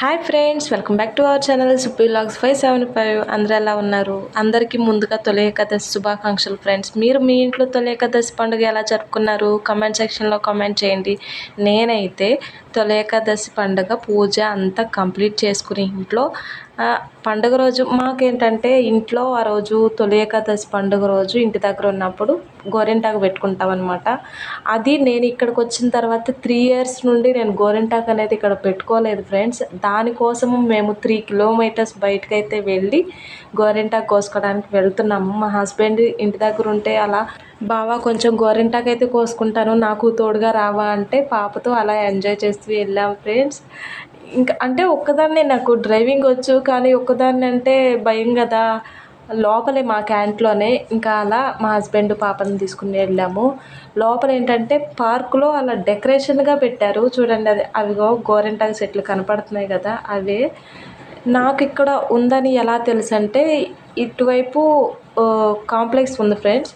Hi friends welcome back to our channel Suppi logs five seven five అందరూ ఎలా ఉన్నారు? అందరికీ ముందుగా తొలి ఏకాదశి శుభాకాంక్షలు ఫ్రెండ్స్ మీరు మీ ఇంట్లో తొలి ఏకాదశి పండుగ ఎలా జరుపుకున్నారు? కమెంట్ సెక్షన్లో కామెంట్ చేయండి. నేనైతే తొలి ఏకాదశి పండుగ పూజ అంతా కంప్లీట్ చేసుకుని ఇంట్లో పండుగ రోజు మాకేంటంటే ఇంట్లో ఆ రోజు తొలి ఏకాదశి పండుగ రోజు ఇంటి దగ్గర ఉన్నప్పుడు గోరింటాకు పెట్టుకుంటాం అనమాట అది నేను ఇక్కడికి వచ్చిన తర్వాత త్రీ ఇయర్స్ నుండి నేను గోరింటాకు అనేది ఇక్కడ పెట్టుకోలేదు ఫ్రెండ్స్. దానికోసము మేము త్రీ కిలోమీటర్స్ బయటకైతే అయితే వెళ్ళి గోరింటాకు కోసుకోవడానికి వెళ్తున్నాము. మా హస్బెండ్ ఇంటి దగ్గర ఉంటే అలా బావా కొంచెం గోరింటాకు అయితే కోసుకుంటాను నాకు తోడుగా రావా అంటే పాపతో అలా ఎంజాయ్ చేస్తూ వెళ్ళాం ఫ్రెండ్స్. ఇంకా అంటే ఒక్కదాన్నే నాకు డ్రైవింగ్ వచ్చు కానీ ఒక్కదాన్ని అంటే భయం కదా. లోపలే మా క్యాంట్లోనే ఇంకా అలా మా హస్బెండ్ పాపని తీసుకుని వెళ్ళాము. లోపల ఏంటంటే పార్కులో అలా డెకరేషన్గా పెట్టారు. చూడండి అది అవిగో గోరెంటాకు చెట్లు కనపడుతున్నాయి కదా అవే. నాకు ఇక్కడ ఉందని ఎలా తెలుసు అంటే ఇటువైపు కాంప్లెక్స్ ఉంది ఫ్రెండ్స్.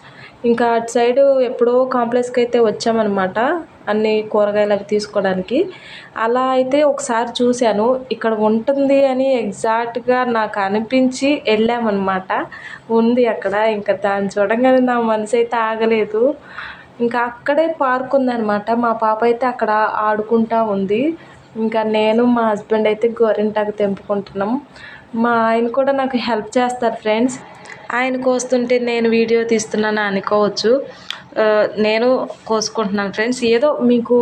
ఇంకా అటు సైడు ఎప్పుడో కాంప్లెక్స్కి అయితే వచ్చామన్నమాట. అన్ని కూరగాయలు అవి తీసుకోవడానికి. అలా అయితే ఒకసారి చూశాను. ఇక్కడ ఉంటుంది అని ఎగ్జాక్ట్గా నాకు అనిపించి వెళ్ళామన్నమాట. ఉంది అక్కడ. ఇంకా దాన్ని చూడంగానే నా మనసు అయితే ఆగలేదు. ఇంకా అక్కడే పార్క్ ఉందన్నమాట. మా పాప అయితే అక్కడ ఆడుకుంటా ఉంది. ఇంకా నేను మా హస్బెండ్ అయితే గోరింటాకు తెంపుకుంటున్నాం. మా ఆయన కూడా నాకు హెల్ప్ చేస్తారు ఫ్రెండ్స్. ఆయన కోస్తుంటే నేను వీడియో తీస్తున్నాను అనుకోవచ్చు. నేను కోసుకుంటున్నాను ఫ్రెండ్స్. ఏదో మీకు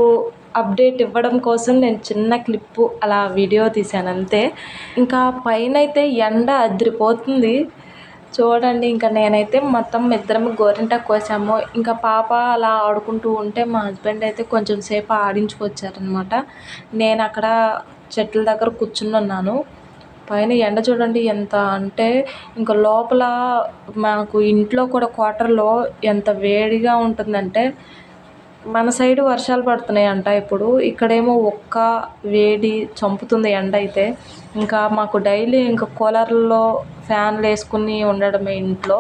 అప్డేట్ ఇవ్వడం కోసం నేను చిన్న క్లిప్పు అలా వీడియో తీశాను అంతే. ఇంకా పైన అయితే ఎండ అదిరిపోతుంది. చూడండి ఇంకా నేనైతే మొత్తం ఇద్దరం గోరింట కోసాము. ఇంకా పాప అలా ఆడుకుంటూ ఉంటే మా హస్బెండ్ అయితే కొంచెం సేపు ఆడించుకొచ్చారనమాట. నేను అక్కడ చెట్ల దగ్గర కూర్చుని ఉన్నాను. పైన ఎండ చూడండి ఎంత అంటే ఇంకా లోపల మాకు ఇంట్లో కూడా క్వార్టర్లో ఎంత వేడిగా ఉంటుందంటే మన సైడ్ వర్షాలు పడుతున్నాయి అంట ఇప్పుడు. ఇక్కడేమో ఒక్క వేడి చంపుతుంది ఎండ అయితే. ఇంకా మాకు డైలీ ఇంకా కూలర్లో ఫ్యాన్లు వేసుకుని ఉండడమే ఇంట్లో.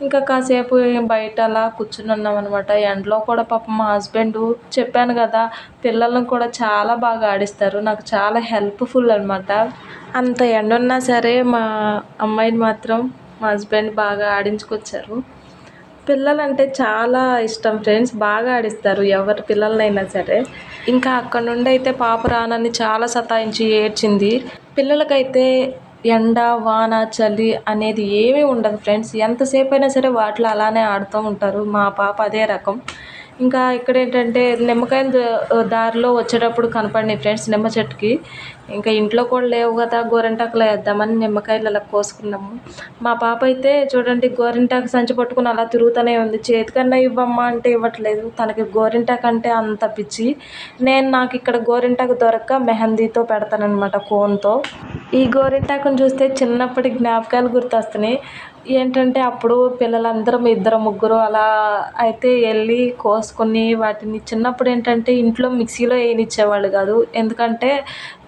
ఇంకా కాసేపు బయట అలా కూర్చుని ఉన్నాం అనమాట ఎండలో కూడా పాపం మా హస్బెండ్ చెప్పాను కదా పిల్లలను కూడా చాలా బాగా ఆడిస్తారు. నాకు చాలా హెల్ప్ఫుల్ అనమాట అంత ఎండ ఉన్నా సరే మా అమ్మాయిని మాత్రం మా హస్బెండ్ బాగా ఆడించుకొచ్చారు. పిల్లలంటే చాలా ఇష్టం ఫ్రెండ్స్ బాగా ఆడిస్తారు ఎవరి పిల్లలనైనా సరే. ఇంకా అక్కడ నుండి అయితే పాప రానని చాలా సతాయించి ఏడ్చింది. పిల్లలకైతే ఎండ వాన చలి అనేది ఏమీ ఉండదు ఫ్రెండ్స్. ఎంతసేపు అయినా సరే వాటిలో అలానే ఆడుతూ ఉంటారు. మా పాప అదే రకం. ఇంకా ఇక్కడ ఏంటంటే నిమ్మకాయలు దారిలో వచ్చేటప్పుడు కనపడినాయి ఫ్రెండ్స్ నిమ్మ చెట్టుకి. ఇంకా ఇంట్లో కూడా లేవు కదా గోరింటాకులు వేద్దామని నిమ్మకాయలు అలా కోసుకున్నాము. మా పాప అయితే చూడండి గోరింటాకు సంచి పట్టుకుని అలా తిరుగుతూనే ఉంది. చేతికన్నా ఇవ్వమ్మా అంటే ఇవ్వట్లేదు. తనకి గోరింటాకు అంటే అంత పిచ్చి. నేను నాకు ఇక్కడ గోరింటాకు దొరక్క మెహందీతో పెడతానమాట కోన్తో ఈ గోరింటాకును చూస్తే చిన్నప్పటి జ్ఞాపకాలు గుర్తొస్తున్నాయి. ఏంటంటే అప్పుడు పిల్లలందరం ఇద్దరు ముగ్గురు అలా అయితే వెళ్ళి కోసుకొని వాటిని చిన్నప్పుడు ఏంటంటే ఇంట్లో మిక్సీలో వేయనిచ్చేవాళ్ళు కాదు. ఎందుకంటే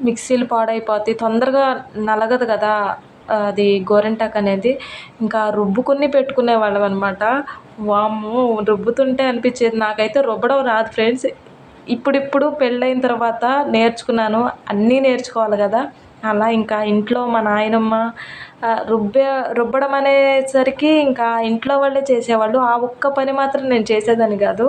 మిక్సీలు పాడైపోతాయి. తొందరగా నలగదు కదా అది గోరింటాకు అనేది. ఇంకా రుబ్బుకుని పెట్టుకునే వాళ్ళం అనమాట వాము రుబ్బుతుంటే అనిపించేది. నాకైతే రుబ్బడం రాదు ఫ్రెండ్స్. ఇప్పుడిప్పుడు పెళ్ళైన తర్వాత నేర్చుకున్నాను. అన్నీ నేర్చుకోవాలి కదా. అలా ఇంకా ఇంట్లో మా నాయనమ్మ రుబ్బే రుబ్బడం అనేసరికి ఇంకా ఇంట్లో వాళ్ళే చేసేవాళ్ళు. ఆ ఒక్క పని మాత్రం నేను చేసేదాన్ని కాదు.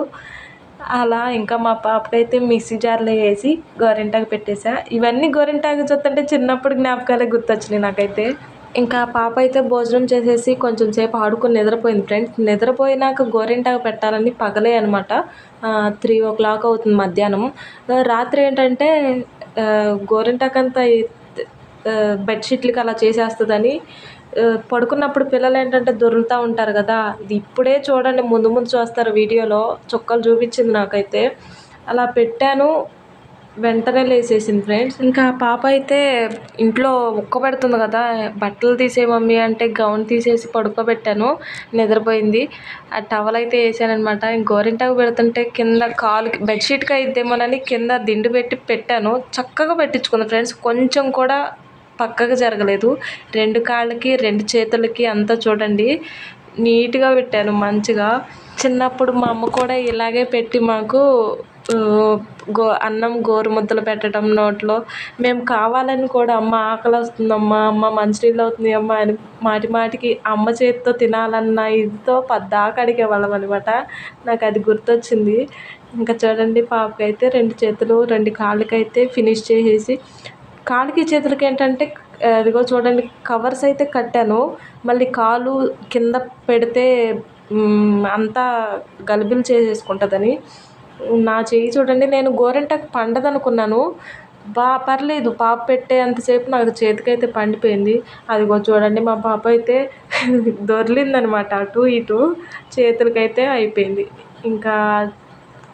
అలా ఇంకా మా పాపకైతే మిక్సీ జార్లో వేసి గోరింటాకు పెట్టేసా. ఇవన్నీ గోరింటాకు చూస్తుంటే చిన్నప్పుడు జ్ఞాపకాలే గుర్తొచ్చినాయి నాకైతే. ఇంకా పాప అయితే భోజనం చేసేసి కొంచెం సేపు ఆడుకుని నిద్రపోయింది ఫ్రెండ్స్. నిద్రపోయినాక గోరింటాకు పెట్టాలని పగలే అనమాట త్రీ ఓ క్లాక్ అవుతుంది మధ్యాహ్నం. రాత్రి ఏంటంటే గోరింటాకంతా గోరింటాకు బెడ్షీట్లకి అలా చేసేస్తుందని పడుకున్నప్పుడు పిల్లలు ఏంటంటే దొరుకుతూ ఉంటారు కదా. ఇది ఇప్పుడే చూడండి ముందు ముందు చూస్తారు వీడియోలో. చుక్కలు చూపించింది నాకైతే. అలా పెట్టాను వెంటనే లేసేసింది ఫ్రెండ్స్. ఇంకా పాప అయితే ఇంట్లో ఉక్కబెడుతుంది కదా. బట్టలు తీసే మమ్మీ అంటే గౌన్ తీసేసి పడుకోబెట్టాను. నిద్రపోయింది. ఆ టవల్ అయితే వేసానమాట గోరింటాకు పెడుతుంటే కింద కాలు బెడ్షీట్కి అయిద్దేమోనని కింద దిండు పెట్టి పెట్టాను. చక్కగా పెట్టించుకుంది ఫ్రెండ్స్. కొంచెం కూడా పక్కకు జరగలేదు. రెండు కాళ్ళకి రెండు చేతులకి అంతా చూడండి. నీట్గా పెట్టాను మంచిగా. చిన్నప్పుడు మా అమ్మ కూడా ఇలాగే పెట్టి మాకు గో అన్నం గోరు ముద్దలు పెట్టడం నోట్లో. మేము కావాలని కూడా అమ్మ ఆకలి వస్తుందమ్మా అమ్మ మంచినీళ్ళు అవుతుంది అమ్మ అని మాటి మాటికి అమ్మ చేతితో తినాలన్న ఇదితో పద్దాక అడిగేవాళ్ళం అనమాట నాకు అది గుర్తొచ్చింది. ఇంకా చూడండి పాపకైతే రెండు చేతులు రెండు కాళ్ళకైతే ఫినిష్ చేసేసి కాలికి చేతులకి ఏంటంటే అదిగో చూడండి కవర్స్ అయితే కట్టాను. మళ్ళీ కాలు కింద పెడితే అంతా గలిబిలు చేసేసుకుంటుందని. నా చెయ్యి చూడండి నేను గోరింటాకు పండదనుకున్నాను. బా పర్లేదు పాప పెట్టే అంతసేపు నాకు చేతికైతే పండిపోయింది. అదిగో చూడండి మా పాప అయితే దొర్లిందనమాట అటు ఇటు చేతులకైతే అయిపోయింది. ఇంకా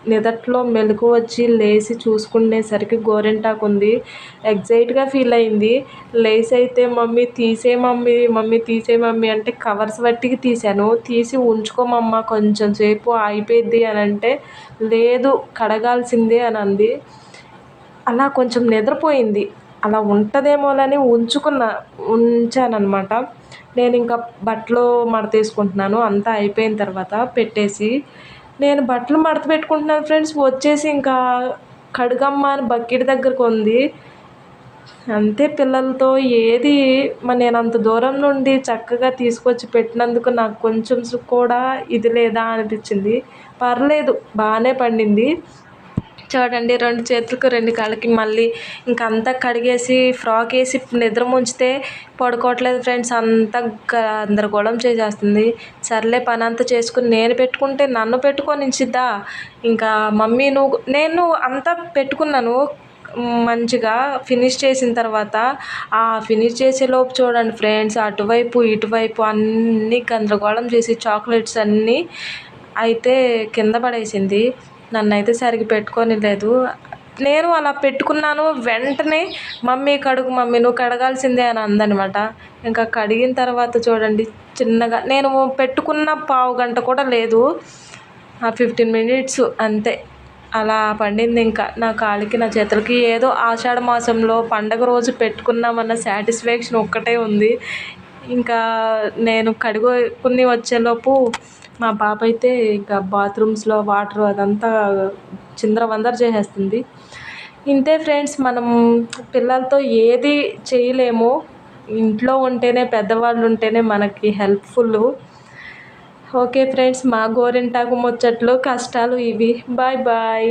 నిదట్లో మెలకు వచ్చి లేచి చూసుకునేసరికి గోరింటాకు ఉంది. ఎగ్జైట్గా ఫీల్ అయింది. లేచి అయితే మమ్మీ తీసే మమ్మీ మమ్మీ తీసే మమ్మీ అంటే కవర్స్ బట్టికి తీసాను తీసి ఉంచుకోమమ్మ కొంచెం సేపు అయిపోయింది అని అంటే లేదు కడగాల్సిందే అని అంది. అలా కొంచెం నిద్రపోయింది. అలా ఉంటుందేమోనని ఉంచుకున్న ఉంచానన్నమాట. నేను ఇంకా బట్టలు మడత వేసుకుంటున్నాను అంతా అయిపోయిన తర్వాత పెట్టేసి నేను బట్టలు మడత పెట్టుకుంటున్నాను ఫ్రెండ్స్. వచ్చేసి ఇంకా కడుగమ్మ అని బకెట్ దగ్గరకు ఉంది. అంతే పిల్లలతో ఏది మరి నేను అంత దూరం నుండి చక్కగా తీసుకొచ్చి పెట్టినందుకు నాకు కొంచెం కూడా ఇది లేదా అనిపించింది. పర్లేదు బాగానే పండింది. చూడండి. రెండు చేతులకు రెండు కాళ్ళకి మళ్ళీ ఇంక అంతా కడిగేసి ఫ్రాక్ వేసి నిద్ర ముంచితే పడుకోవట్లేదు ఫ్రెండ్స్. అంతా గందరగోళం చేసేస్తుంది. సర్లే పని అంతా చేసుకుని నేను పెట్టుకుంటే నన్ను పెట్టుకొని ఇచ్చిద్దా ఇంకా మమ్మీ నువ్వు నేను అంతా పెట్టుకున్నాను. మంచిగా ఫినిష్ చేసిన తర్వాత ఆ ఫినిష్ చేసేలోపు చూడండి ఫ్రెండ్స్ అటువైపు ఇటువైపు అన్నీ గందరగోళం చేసి చాక్లెట్స్ అన్నీ అయితే కింద పడేసింది. నన్ను అయితే సరిగ్గా పెట్టుకొని లేదు. నేను అలా పెట్టుకున్నాను వెంటనే మమ్మీ కడుగు మమ్మీ నువ్వు కడగాల్సిందే అని అందనమాట. ఇంకా కడిగిన తర్వాత చూడండి చిన్నగా నేను పెట్టుకున్న పావు గంట కూడా లేదు. ఆ ఫిఫ్టీన్ మినిట్స్ అంతే. అలా పండింది ఇంకా. నా కాలికి నా చేతులకి ఏదో ఆషాఢ మాసంలో పండగ రోజు పెట్టుకున్నామన్న సాటిస్ఫాక్షన్ ఒక్కటే ఉంది. ఇంకా నేను కడుగుకుని వచ్చేలోపు మా పాప అయితే ఇంకా బాత్రూమ్స్లో వాటర్ అదంతా చిందరవందర చేసేస్తుంది. ఇంతే ఫ్రెండ్స్ మనం పిల్లలతో ఏది చేయలేము. ఇంట్లో ఉంటేనే పెద్దవాళ్ళు ఉంటేనే మనకి హెల్ప్ఫుల్. ఓకే ఫ్రెండ్స్ మా గోరింటాకు ముచ్చట్లు కష్టాలు ఇవి. Bye bye.